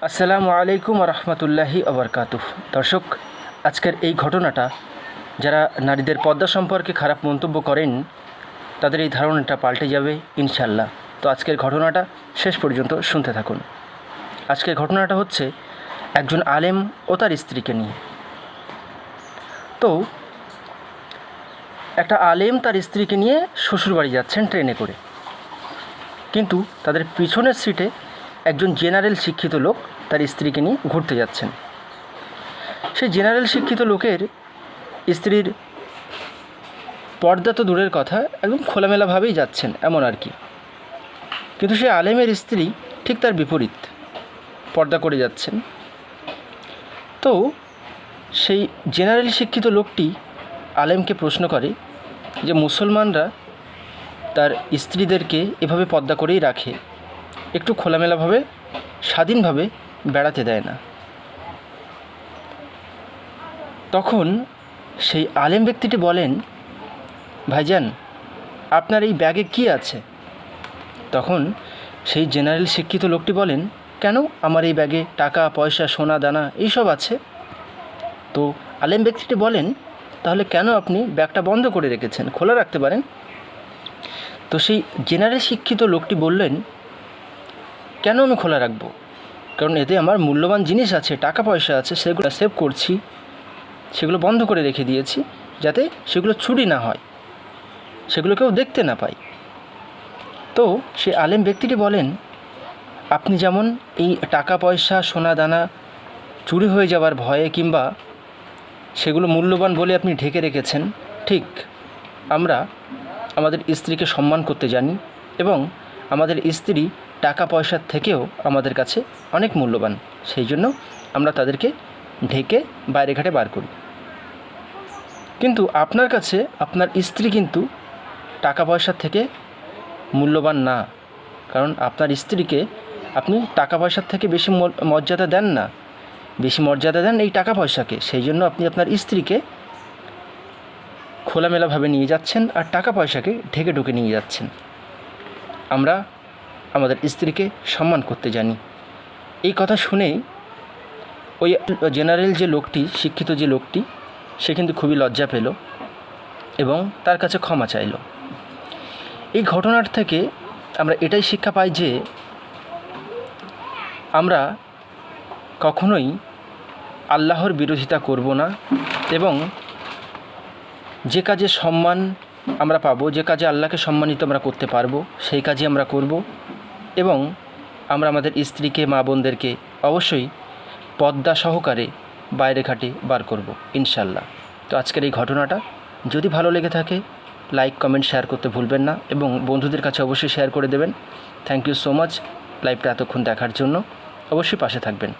আসসালামু আলাইকুম রহমতুল্লাহি আবরকাতুহ দর্শক, আজকের এই ঘটনাটা, যারা নারীদের পর্দা সম্পর্কে খারাপ মন্তব্য করেন, তাদের এই ধারণাটা পাল্টে যাবে ইনশাল্লাহ তো আজকের ঘটনাটা শেষ পর্যন্ত শুনতে থাকুন। আজকের ঘটনাটা হচ্ছে একজন আলেম ও তার স্ত্রীকে নিয়ে। তো, একটা আলেম তার স্ত্রীকে নিয়ে শ্বশুরবাড়ি যাচ্ছেন ট্রেনে করে। কিন্তু তাদের পিছনের সিটে একজন জেনারেল শিক্ষিত লোক তার স্ত্রীকে নিয়ে ঘুরতে যাচ্ছেন। সেই জেনারেল শিক্ষিত লোকের স্ত্রীর পর্দা তো দূরের কথা, একদম খোলামেলাভাবেই যাচ্ছেন, এমন আর কি। কিন্তু সেই আলেমের স্ত্রী ঠিক তার বিপরীত, পর্দা করে যাচ্ছেন। তো সেই জেনারেল শিক্ষিত লোকটি আলেমকে প্রশ্ন করে যে, মুসলমানরা তার স্ত্রীদেরকে এভাবে পর্দা করেই রাখে? একটু খোলামেলাভাবে, স্বাধীনভাবে বেড়াতে দেয় না। তখন সেই আলেম ব্যক্তিটি বলেন, ভাইজান, আপনার এই ব্যাগে কি আছে? তখন সেই জেনারেল শিক্ষিত লোকটি বলেন, কেন আমার এই ব্যাগে টাকা, পয়সা, সোনা, দানা, এইসব আছে? তো আলেম ব্যক্তিটি বলেন, তাহলে কেন আপনি ব্যাগটা বন্ধ করে রেখেছেন? খোলা রাখতে পারেন? তো সেই জেনারেল শিক্ষিত লোকটি বললেন কেন আমি খোলা রাখব? কারণ এতে আমার মূল্যবান জিনিস আছে, টাকা পয়সা আছে, সেগুলো সেভ করছি, সেগুলো বন্ধ করে রেখে দিয়েছি, যাতে সেগুলো চুরি না হয় সেগুলো কেউ দেখতে না পায় তো সে আলেম ব্যক্তিটি বলেন, আপনি যেমন এই টাকা পয়সা, সোনা দানা চুরি হয়ে যাওয়ার ভয়ে কিংবা সেগুলো মূল্যবান বলে আপনি ঢেকে রেখেছেন, ঠিক, আমরা আমাদের স্ত্রীকে সম্মান করতে জানি এবং আমাদের স্ত্রী টাকা পয়সার থেকেও আমাদের কাছে অনেক মূল্যবান। সেই জন্য আমরা তাদেরকে ঢেকে বাইরে ঘাটে বার করি। কিন্তু আপনার কাছে আপনার স্ত্রী কিন্তু টাকা পয়সার থেকে মূল্যবান না। কারণ আপনার স্ত্রীকে আপনি টাকা পয়সার থেকে বেশি মর্যাদা দেন না। বেশি মর্যাদা দেন এই টাকা পয়সাকে সেই জন্য আপনি আপনার স্ত্রীকে খোলামেলাভাবে নিয়ে যাচ্ছেন আর টাকা পয়সাকে ঢেকে ঢুকে নিয়ে যাচ্ছেন। আমরা আমাদের স্ত্রীকে সম্মান করতে জানি। এই কথা শুনেই ওই জেনারেল যে লোকটি, শিক্ষিত যে লোকটি, সে কিন্তু খুবই লজ্জা পেল এবং তার কাছে ক্ষমা চাইল। এই ঘটনার থেকে আমরা এটাই শিক্ষা পাই যে আমরা কখনোই আল্লাহর বিরোধিতা করব না এবং যে কাজে সম্মান আমরা পাবো, যে কাজে আল্লাহকে সম্মানিত আমরা করতে পারব, সেই কাজে আমরা করব। এবং আমরা আমাদের স্ত্রীকে, মা বোনদেরকে অবশ্যই পদ্মা সহকারে বাইরে ঘাটে বার করব, ইনশাল্লাহ। তো আজকের এই ঘটনাটা যদি ভালো লেগে থাকে, লাইক, কমেন্ট, শেয়ার করতে ভুলবেন না এবং বন্ধুদের কাছে অবশ্যই শেয়ার করে দেবেন। Thank you so much. লাইভটা এতক্ষণ দেখার জন্য অবশ্যই পাশে থাকবেন।